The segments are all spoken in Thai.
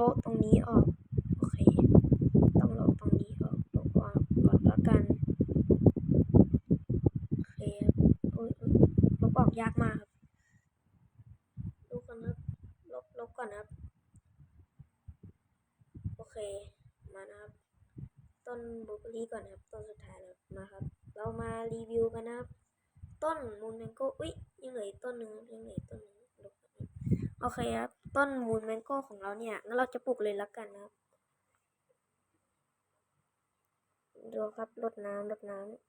ลบตรงนี้ออก โอเค ต้องลบตรงนี้ออกลบออกก่อนแล้วกัน โอเคครับอุ๊ยลบออกยากมากครับดูกันครับลบลบก่อนนะครับ โอเค มานะครับ ต้นบลูเบอรี่ก่อนนะครับ ต้นสุดท้ายแล้วมาครับ เรามารีวิวกันนะครับ ต้นมูนแมงโก้ อุ้ยยังเหลืออีกต้นหนึ่งยังเหลืออีกต้นหนึ่งลบก่อนนะโอเคครับ ต้นมูนแมงโก้ของเราเนี่ย งั้นเราจะปลูกเลยแล้วกันนะครับ ดูครับรดน้ำรดน้ำ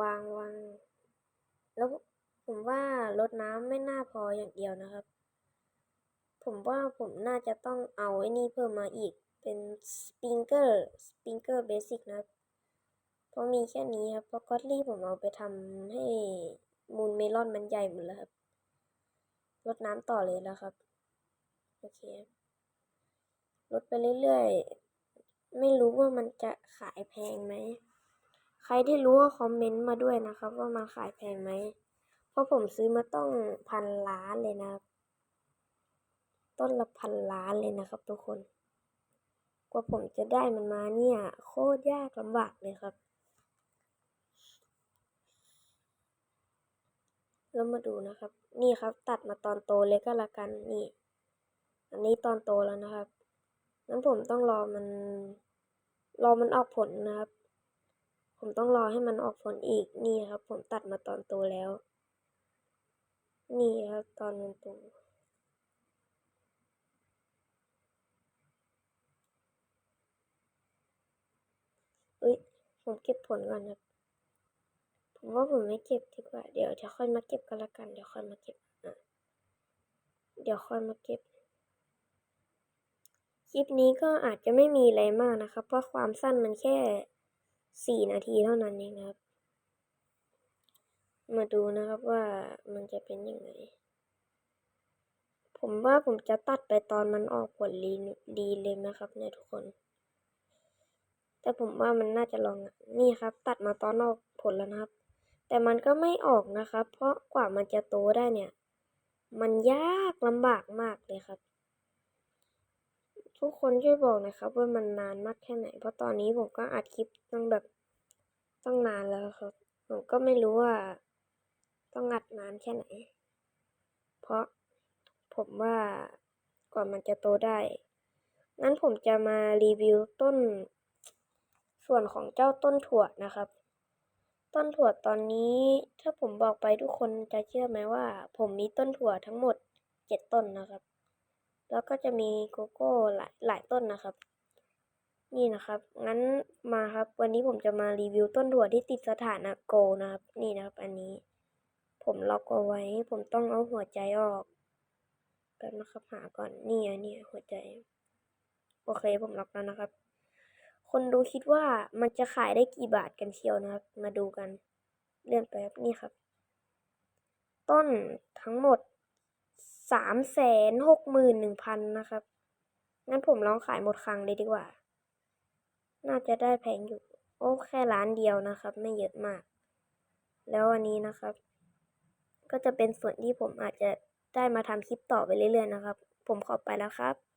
วางวางแล้วผมว่ารดน้ำไม่น่าพออย่างเดียวนะครับ ผมว่าผมน่าจะต้องเอาไอ้นี่เพิ่มมาอีก เป็นสปริงเกอร์สปริงเกอร์เบสิกนะครับเพราะมีแค่นี้ครับเพราะก็อตลี่ผมเอาไปทำให้มูลเมลอนมันใหญ่หมดแล้วครับ รดน้ำต่อเลยแล้วครับ โอเคลดไปเรื่อยๆ ไม่รู้ว่ามันจะขายแพงไหม ใครที่รู้ก็คอมเมนต์มาด้วยนะครับ ว่ามันขายแพงไหม เพราะผมซื้อมาต้องพันล้านเลยนะ ต้นละพันล้านเลยนะครับทุกคน กว่าผมจะได้มันมาเนี่ย โคตรยากลำบากเลยครับ แล้วมาดูนะครับ นี่ครับตัดมาตอนโตเลยก็แล้วกันนี่ อันนี้ตอนโตแล้วนะครับงั้นผมต้องรอมัน รอมันออกผลนะครับ ผมต้องรอให้มันออกผลอีกนี่ครับ ผมตัดมาตอนโตแล้ว นี่ครับตอนมันโตเอ้ยผมเก็บผลก่อนครับ ผมว่าผมไม่เก็บดีกว่า เดี๋ยวจะค่อยมาเก็บกันละกัน เดี๋ยวค่อยมาเก็บเดี๋ยวค่อยมาเก็บ คลิปนี้ก็อาจจะไม่มีอะไรมากนะครับ เพราะความสั้นมันแค่สี่นาทีเท่านั้นเองครับ มาดูนะครับว่ามันจะเป็นยังไง ผมว่าผมจะตัดไปตอนมันออกผลดีดีเลยนะครับเนี่ยทุกคน แต่ผมว่ามันน่าจะลองนี่ครับ ตัดมาตอนออกผลแล้วนะครับ แต่มันก็ไม่ออกนะครับ เพราะกว่ามันจะโตได้เนี่ย มันยากลำบากมากเลยครับ ทุกคนช่วยบอกนะครับ ว่ามันนานมากแค่ไหน เพราะตอนนี้ผมก็อัดคลิปตั้งแบบตั้งนานแล้วครับ ผมก็ไม่รู้ว่า ต้องอัดนานแค่ไหน เพราะผมว่ากว่ามันจะโตได้ งั้นผมจะมารีวิวต้น ส่วนของเจ้าต้นถั่วนะครับ ต้นถั่วตอนนี้ถ้าผมบอกไปทุกคนจะเชื่อไหมว่า ผมมีต้นถั่วทั้งหมดเจ็ดต้นนะครับ แล้วก็จะมีโกโก้หลายหลายต้นนะครับ นี่นะครับ งั้นมาครับ วันนี้ผมจะมารีวิวต้นถั่วที่ติดสถานะโกนะครับ นี่นะครับ อันนี้ ผมล็อกเอาไว้ ผมต้องเอาหัวใจออกกันนะครับหาก่อนนี่อันนี้หัวใจ โอเคผมล็อกแล้วนะครับ คนดูคิดว่ามันจะขายได้กี่บาทกันเชียวนะครับ มาดูกัน เลื่อนไปครับนี่ครับ ต้นทั้งหมดสามแสนหกหมื่นหนึ่งพันนะครับ งั้นผมลองขายหมดครั้งเลยดีกว่า น่าจะได้แพงอยู่ โอ้แค่ร้านเดียวนะครับ ไม่เยอะมาก แล้วอันนี้นะครับ ก็จะเป็นส่วนที่ผมอาจจะได้มาทำคลิปต่อไปเรื่อยๆนะครับ ผมขอไปแล้วครับ